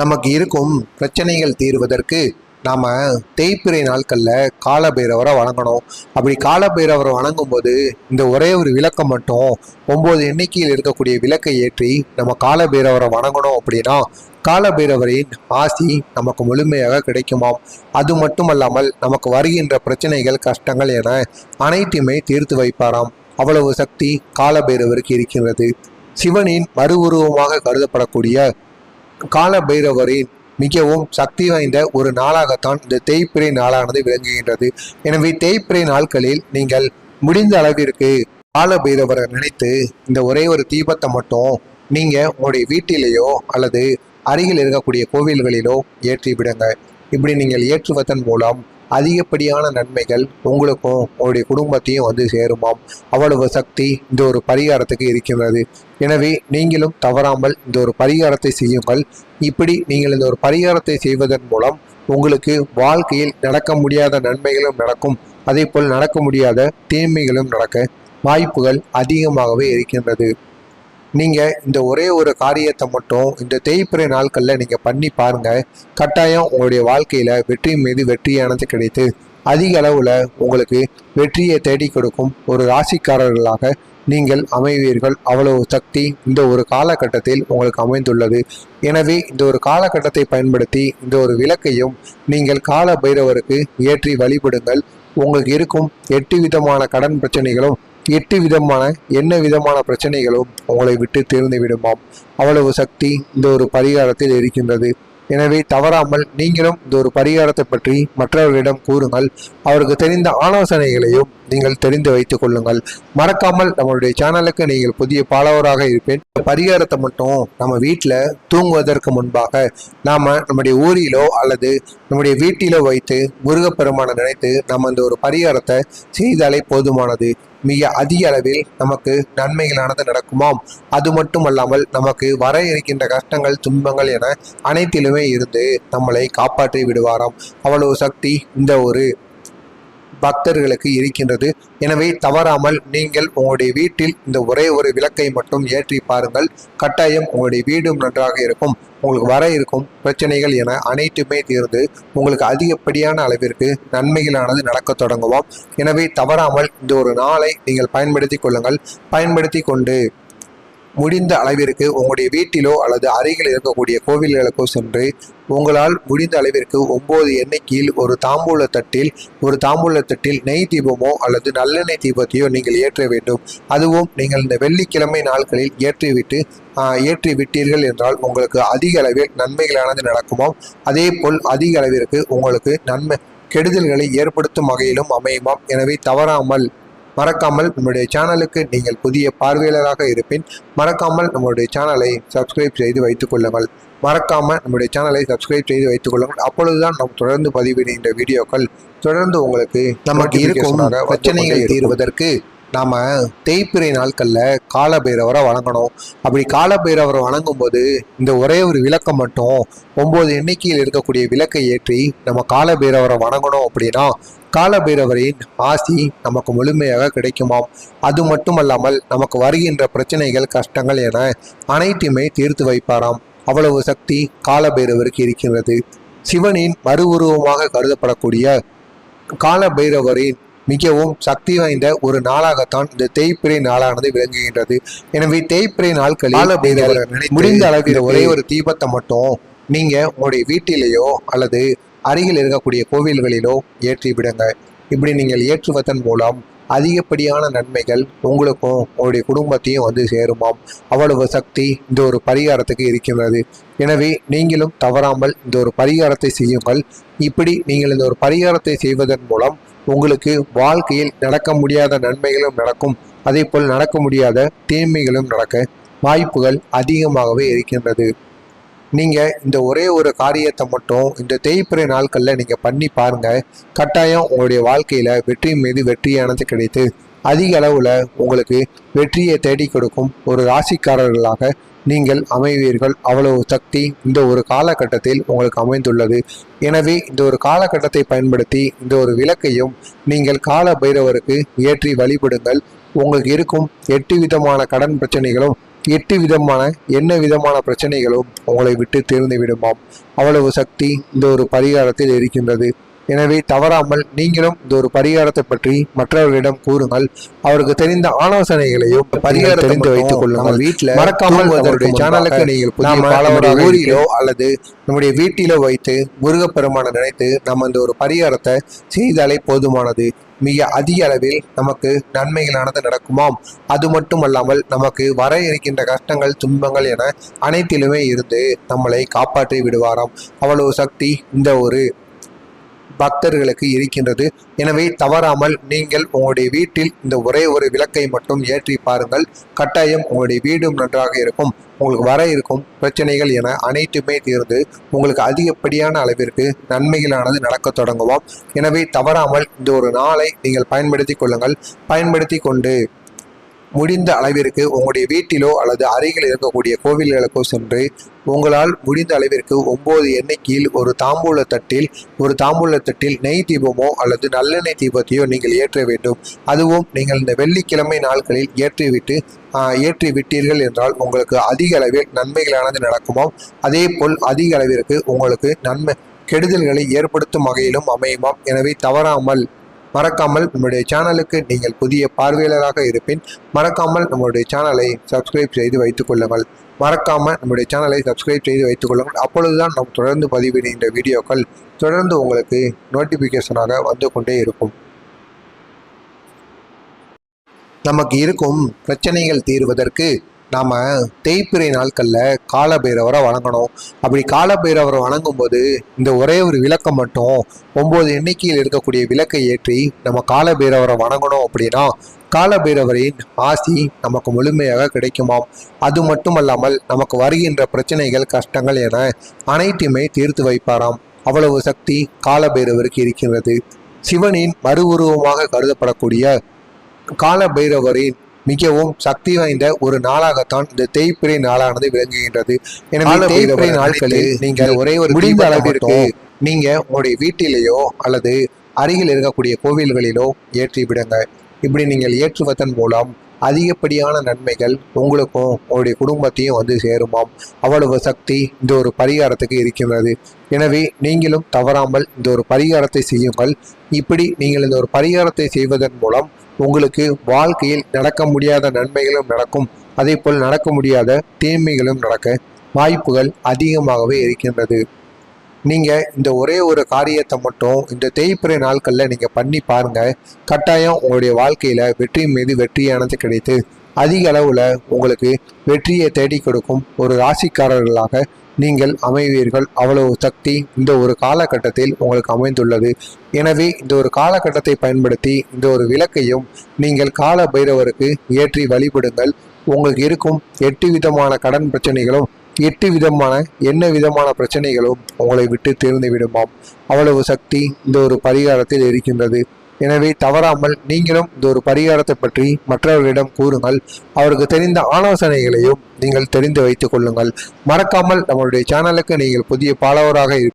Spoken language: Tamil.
நமக்கு இருக்கும் பிரச்சனைகள் தீர்வதற்கு நாம் தேய்பிறை நாட்களில் காலபைரவரை வணங்கணும். அப்படி காலபைரவரை வணங்கும் போது இந்த ஒரே ஒரு விளக்கம் மட்டும் ஒம்பது எண்ணிக்கையில் இருக்கக்கூடிய விளக்கை ஏற்றி நம்ம காலபைரவரை வணங்கணும் அப்படின்னா காலபைரவரின் ஆசி நமக்கு முழுமையாக கிடைக்குமாம். அது மட்டுமல்லாமல் நமக்கு வருகின்ற பிரச்சனைகள் கஷ்டங்கள் என அனைத்தையுமே தீர்த்து வைப்பாராம். அவ்வளவு சக்தி காலபைரவருக்கு இருக்கின்றது. சிவனின் மறு உருவமாக கருதப்படக்கூடிய கால பைரவரின் மிகவும் சக்தி வாய்ந்த ஒரு நாளாகத்தான் இந்த தேய்பிறை நாளானது விளங்குகின்றது. எனவே தேய்பிறை நாட்களில் நீங்கள் முடிந்த அளவிற்கு கால பைரவரை நினைத்து இந்த ஒரே ஒரு தீபத்தை மட்டும் நீங்க உங்களுடைய வீட்டிலேயோ அல்லது அருகில் இருக்கக்கூடிய கோவில்களிலோ ஏற்றி விடுங்க இப்படி நீங்கள் ஏற்றுவதன் மூலம் அதிகப்படியான நன்மைகள் உங்களுக்கும் உங்களுடைய குடும்பத்தையும் வந்து சேருமாம். அவ்வளவு சக்தி இந்த ஒரு பரிகாரத்துக்கு இருக்கின்றது எனவே நீங்களும் தவறாமல் இந்த ஒரு பரிகாரத்தை செய்யுங்கள். இப்படி நீங்கள் இந்த ஒரு பரிகாரத்தை செய்வதன் மூலம் உங்களுக்கு வாழ்க்கையில் நடக்க முடியாத நன்மைகளும் நடக்கும். அதே போல் நடக்க முடியாத தீமைகளும் நடக்க வாய்ப்புகள் அதிகமாகவே இருக்கின்றது. நீங்கள் இந்த ஒரே ஒரு காரியத்தை மட்டும் இந்த தேய்பிறை நாட்களில் நீங்கள் பண்ணி பாருங்க. கட்டாயம் உங்களுடைய வாழ்க்கையில் வெற்றி மீது வெற்றியானது கிடைத்து அதிக அளவில் உங்களுக்கு வெற்றியை தேடி கொடுக்கும் ஒரு ராசிக்காரர்களாக நீங்கள் அமைவீர்கள். அவ்வளவு சக்தி இந்த ஒரு காலகட்டத்தில் உங்களுக்கு அமைந்துள்ளது. எனவே இந்த ஒரு காலகட்டத்தை பயன்படுத்தி இந்த ஒரு விளக்கையும் நீங்கள் கால பைரவருக்கு ஏற்றி வழிபடுங்கள். உங்களுக்கு இருக்கும் எட்டு விதமான கடன் பிரச்சனைகளும் எட்டு விதமான என்ன விதமான பிரச்சனைகளும் உங்களை விட்டு தேர்ந்து விடுமாம். அவ்வளவு சக்தி இந்த ஒரு பரிகாரத்தில் இருக்கின்றது. எனவே தவறாமல் நீங்களும் இந்த ஒரு பரிகாரத்தை பற்றி மற்றவர்களிடம் கூறுங்கள். அவருக்கு தெரிந்த ஆலோசனைகளையும் நீங்கள் தெரிந்து வைத்துக் கொள்ளுங்கள். மறக்காமல் நம்மளுடைய சேனலுக்கு நீங்கள் புதிய பாலவராக இருப்பேன். பரிகாரத்தை மட்டும் நம்ம வீட்டில் தூங்குவதற்கு முன்பாக நாம் நம்முடைய ஊரிலோ அல்லது நம்முடைய வீட்டிலோ வைத்து முருகப்பெருமானை நினைத்து நம்ம இந்த ஒரு பரிகாரத்தை செய்தாலே போதுமானது. மிக அதிக அளவில் நமக்கு நன்மைகளானது நடக்குமாம். அது மட்டுமல்லாமல் நமக்கு வர இருக்கின்ற கஷ்டங்கள் துன்பங்கள் என அனைத்திலும் இருந்து நம்மளை காப்பாற்றி விடுவாராம். அவ்வளவு சக்தி இந்த ஒரு பக்தர்களுக்கு இருக்கின்றது. எனவே தவறாமல் நீங்கள் உங்களுடைய வீட்டில் இந்த ஒரே ஒரு விளக்கை மட்டும் ஏற்றி பாருங்கள். கட்டாயம் உங்களுடைய வீடும் நன்றாக இருக்கும். உங்களுக்கு வர இருக்கும் பிரச்சனைகள் என அனைத்துமே தீர்ந்து உங்களுக்கு அதிகப்படியான அளவிற்கு நன்மைகளானது நடக்க தொடங்குவோம். எனவே தவறாமல் இந்த ஒரு நாளை நீங்கள் பயன்படுத்தி கொள்ளுங்கள். பயன்படுத்தி கொண்டு முடிந்த அளவிற்கு உங்களுடைய வீட்டிலோ அல்லது அருகில் இருக்கக்கூடிய கோவில்களுக்கோ சென்று உங்களால் முடிந்த அளவிற்கு ஒம்பது எண்ணிக்கையில் ஒரு தாம்பூல தட்டில் ஒரு தாம்பூல தட்டில் நெய் தீபமோ அல்லது நல்லெண்ணெய் தீபத்தையோ நீங்கள் ஏற்ற வேண்டும். அதுவும் நீங்கள் இந்த வெள்ளிக்கிழமை நாட்களில் ஏற்றிவிட்டு ஏற்றி விட்டீர்கள் என்றால் உங்களுக்கு அதிக அளவில் நன்மைகளானது நடக்குமாம். அதே போல் அதிக அளவிற்கு உங்களுக்கு நன்மை கெடுதல்களை ஏற்படுத்தும் வகையிலும் அமையுமாம். எனவே தவறாமல் மறக்காமல் நம்முடைய சேனலுக்கு நீங்கள் புதிய பார்வையாளராக இருப்பின் மறக்காமல் நம்முடைய சேனலை சப்ஸ்கிரைப் செய்து வைத்துக் கொள்ளுங்கள். மறக்காமல் நம்முடைய சேனலை சப்ஸ்கிரைப் செய்து வைத்துக் கொள்ளுங்கள். அப்பொழுதுதான் நாம் தொடர்ந்து பதிவிடுகின்ற வீடியோக்கள் தொடர்ந்து உங்களுக்கு நமக்கு இருக்கும் பிரச்சனைகள் தீர்வதற்கு நாம் தேய்பிறை நாட்களில் காலபைரவரை வணங்கணும். அப்படி காலபைரவரை வணங்கும் போது இந்த ஒரே ஒரு விளக்கம் மட்டும் ஒம்பது எண்ணிக்கையில் இருக்கக்கூடிய விளக்கை ஏற்றி நம்ம காலபைரவரை வணங்கணும் அப்படின்னா காலபைரவரின் ஆசி நமக்கு முழுமையாக கிடைக்குமாம். அது மட்டுமல்லாமல் நமக்கு வருகின்ற பிரச்சனைகள் கஷ்டங்கள் என அனைத்தையுமே தீர்த்து வைப்பாராம். அவ்வளவு சக்தி காலபைரவருக்கு இருக்கின்றது. சிவனின் மறு உருவமாக கருதப்படக்கூடிய காலபைரவரின் மிகவும் சக்தி வாய்ந்த ஒரு நாளாகத்தான் இந்த தேய்பிறை நாளானது விளங்குகின்றது. எனவே தேய்பிறை நாட்களில் முடிந்த அளவில் ஒரே ஒரு தீபத்தை மட்டும் நீங்க உங்களுடைய வீட்டிலேயோ அல்லது அருகில் இருக்கக்கூடிய கோவில்களிலோ ஏற்றி விடுங்க இப்படி நீங்கள் ஏற்றுவதன் மூலம் அதிகப்படியான நன்மைகள் உங்களுக்கும் உங்களுடைய குடும்பத்தையும் வந்து சேருமாம். அவ்வளவு சக்தி இந்த ஒரு பரிகாரத்துக்கு இருக்கின்றது. எனவே நீங்களும் தவறாமல் இந்த ஒரு பரிகாரத்தை செய்யுங்கள். இப்படி நீங்கள் இந்த ஒரு பரிகாரத்தை செய்வதன் மூலம் உங்களுக்கு வாழ்க்கையில் நடக்க முடியாத நன்மைகளும் நடக்கும். அதே போல் நடக்க முடியாத தீமைகளும் நடக்க வாய்ப்புகள் அதிகமாகவே இருக்கின்றது. நீங்கள் இந்த ஒரே ஒரு காரியத்தை மட்டும் இந்த தேய்பிறை நாட்களில் நீங்கள் பண்ணி பாருங்க. கட்டாயம் உங்களுடைய வாழ்க்கையில் வெற்றி மீது வெற்றியானது கிடைத்து அதிக அளவில் உங்களுக்கு வெற்றியை தேடி கொடுக்கும் ஒரு ராசிக்காரர்களாக நீங்கள் அமைவீர்கள். அவ்வளவு சக்தி இந்த ஒரு காலகட்டத்தில் உங்களுக்கு அமைந்துள்ளது. எனவே இந்த ஒரு காலகட்டத்தை பயன்படுத்தி இந்த ஒரு விளக்கையும் நீங்கள் கால பைரவருக்கு ஏற்றி வழிபடுங்கள். உங்களுக்கு இருக்கும் எட்டு விதமான கடன் பிரச்சனைகளும் எட்டு விதமான என்ன விதமான பிரச்சனைகளும் உங்களை விட்டு தீர்ந்து விடுமாம். அவ்வளவு சக்தி இந்த ஒரு பரிகாரத்தில் இருக்கின்றது. எனவே தவறாமல் நீங்களும் இந்த ஒரு பரிகாரத்தை பற்றி மற்றவர்களிடம் கூறுங்கள். அவருக்கு தெரிந்த ஆலோசனைகளையும் பரிகாரம் தெரிந்து வைத்துக் கொள்ளுங்கள். வீட்டில் மறக்காமல் நம்மளுடைய சேனலுக்கு நீங்கள் புதிய ஊரிலோ அல்லது நம்முடைய வீட்டிலோ வைத்து முருகப்பெருமானை நினைத்து நம்ம இந்த ஒரு பரிகாரத்தை செய்தாலே போதுமானது. மிக அதிக அளவில் நமக்கு நன்மைகளானது நடக்குமாம். அது மட்டுமல்லாமல் நமக்கு வர இருக்கின்ற கஷ்டங்கள் துன்பங்கள் என அனைத்திலுமே இருந்து நம்மளை காப்பாற்றி விடுவாராம். அவ்வளவு சக்தி இந்த ஒரு பக்தர்களுக்கு இருக்கின்றது. எனவே தவறாமல் நீங்கள் உங்களுடைய வீட்டில் இந்த ஒரே ஒரு விளக்கை மட்டும் ஏற்றி பாருங்கள். கட்டாயம் உங்களுடைய வீடும் நன்றாக இருக்கும். உங்களுக்கு வர இருக்கும் பிரச்சனைகள் என அனைத்துமே தீர்ந்து உங்களுக்கு அதிகப்படியான அளவிற்கு நன்மைகளானது நடக்க தொடங்குவோம். எனவே தவறாமல் இந்த ஒரு நாளை நீங்கள் பயன்படுத்தி கொள்ளுங்கள். பயன்படுத்தி கொண்டு முடிந்த அளவிற்கு உங்களுடைய வீட்டிலோ அல்லது அருகில் இருக்கக்கூடிய கோவில்களுக்கோ சென்று உங்களால் முடிந்த அளவிற்கு ஒம்பது எண்ணிக்கையில் ஒரு தாம்பூல தட்டில் ஒரு தாம்பூல தட்டில் நெய் தீபமோ அல்லது நல்லெண்ணெய் தீபத்தையோ நீங்கள் ஏற்ற வேண்டும். அதுவும் நீங்கள் இந்த வெள்ளிக்கிழமை நாட்களில் ஏற்றிவிட்டு ஏற்றி விட்டீர்கள் என்றால் உங்களுக்கு அதிக அளவில் நன்மைகளானது நடக்குமாம். அதே போல் அதிக அளவிற்கு உங்களுக்கு நன்மை கெடுதல்களை ஏற்படுத்தும் வகையிலும் அமையுமாம். எனவே தவறாமல் மறக்காமல் நம்முடைய சேனலுக்கு நீங்கள் புதிய பார்வையாளராக இருப்பின் மறக்காமல் நம்முடைய சேனலை சப்ஸ்கிரைப் செய்து வைத்துக் கொள்ளுங்கள். மறக்காமல் நம்முடைய சேனலை சப்ஸ்கிரைப் செய்து வைத்துக் கொள்ளுங்கள். அப்பொழுதுதான் நாம் தொடர்ந்து பதிவிடுகின்ற வீடியோக்கள் தொடர்ந்து உங்களுக்கு நோட்டிஃபிகேஷனாக வந்து கொண்டே இருக்கும். நமக்கு இருக்கும் பிரச்சனைகள் தீர்வதற்கு நாம் தேய்பிறை நாட்களில் காலபைரவரை வணங்கணும். அப்படி காலபைரவரை வணங்கும்போது இந்த ஒரே ஒரு விளக்கம் மட்டும் ஒம்பது எண்ணிக்கையில் இருக்கக்கூடிய விளக்கை ஏற்றி நம்ம காலபைரவரை வணங்கணும் அப்படின்னா காலபைரவரின் ஆசி நமக்கு முழுமையாக கிடைக்குமாம். அது மட்டுமல்லாமல் நமக்கு வருகின்ற பிரச்சனைகள் கஷ்டங்கள் என அனைத்துமே தீர்த்து வைப்பாராம். அவ்வளவு சக்தி காலபைரவருக்கு இருக்கின்றது. சிவனின் மறு உருவமாக கருதப்படக்கூடிய காலபைரவரின் மிகவும் சக்தி வாய்ந்த ஒரு நாளாகத்தான் இந்த தேய்பிறை நாளானது விளங்குகின்றது. எனவே தேய்பிறை நாட்களில் நீங்கள் ஒரே ஒரு முடிந்த அளவிற்கு நீங்க உங்களுடைய வீட்டிலேயோ அல்லது அருகில் இருக்கக்கூடிய கோவில்களிலோ ஏற்றி விடுங்க இப்படி நீங்கள் ஏற்றுவதன் மூலம் அதிகப்படியான நன்மைகள் உங்களுக்கும் உங்களுடைய குடும்பத்தையும் வந்து சேருமாம். அவ்வளவு சக்தி இந்த ஒரு பரிகாரத்துக்கு இருக்கின்றது. எனவே நீங்களும் தவறாமல் இந்த ஒரு பரிகாரத்தை செய்யுங்கள். இப்படி நீங்கள் இந்த ஒரு பரிகாரத்தை செய்வதன் மூலம் உங்களுக்கு வாழ்க்கையில் நடக்க முடியாத நன்மைகளும் நடக்கும். அதே போல் நடக்க முடியாத தீமைகளும் நடக்க வாய்ப்புகள் அதிகமாகவே இருக்கின்றது. நீங்கள் இந்த ஒரே ஒரு காரியத்தை மட்டும் இந்த தேய்பிறை நாட்களில் நீங்கள் பண்ணி பாருங்க. கட்டாயம் உங்களுடைய வாழ்க்கையில் வெற்றி மீது வெற்றியானது கிடைத்து அதிக அளவில் உங்களுக்கு வெற்றியை தேடி கொடுக்கும் ஒரு ராசிக்காரர்களாக நீங்கள் அமைவீர்கள். அவ்வளவு சக்தி இந்த ஒரு காலகட்டத்தில் உங்களுக்கு அமைந்துள்ளது. எனவே இந்த ஒரு காலகட்டத்தை பயன்படுத்தி இந்த ஒரு விளக்கையும் நீங்கள் கால பைரவருக்கு ஏற்றி வழிபடுங்கள். உங்களுக்கு இருக்கும் எட்டு விதமான கடன் பிரச்சனைகளும் எட்டு விதமான என்ன விதமான பிரச்சனைகளும் உங்களை விட்டு தீர்ந்து விடுமாம் அவ்வளவு சக்தி இந்த ஒரு பரிகாரத்தில் இருக்கின்றது. எனவே தவறாமல் நீங்களும் இந்த ஒரு பரிகாரத்தை பற்றி மற்றவர்களிடம் கூறுங்கள். அவருக்கு தெரிந்த ஆலோசனைகளையும் நீங்கள் தெரிந்து வைத்துக் கொள்ளுங்கள். மறக்காமல் நம்மளுடைய சேனலுக்கு நீங்கள் புதிய பாலவராக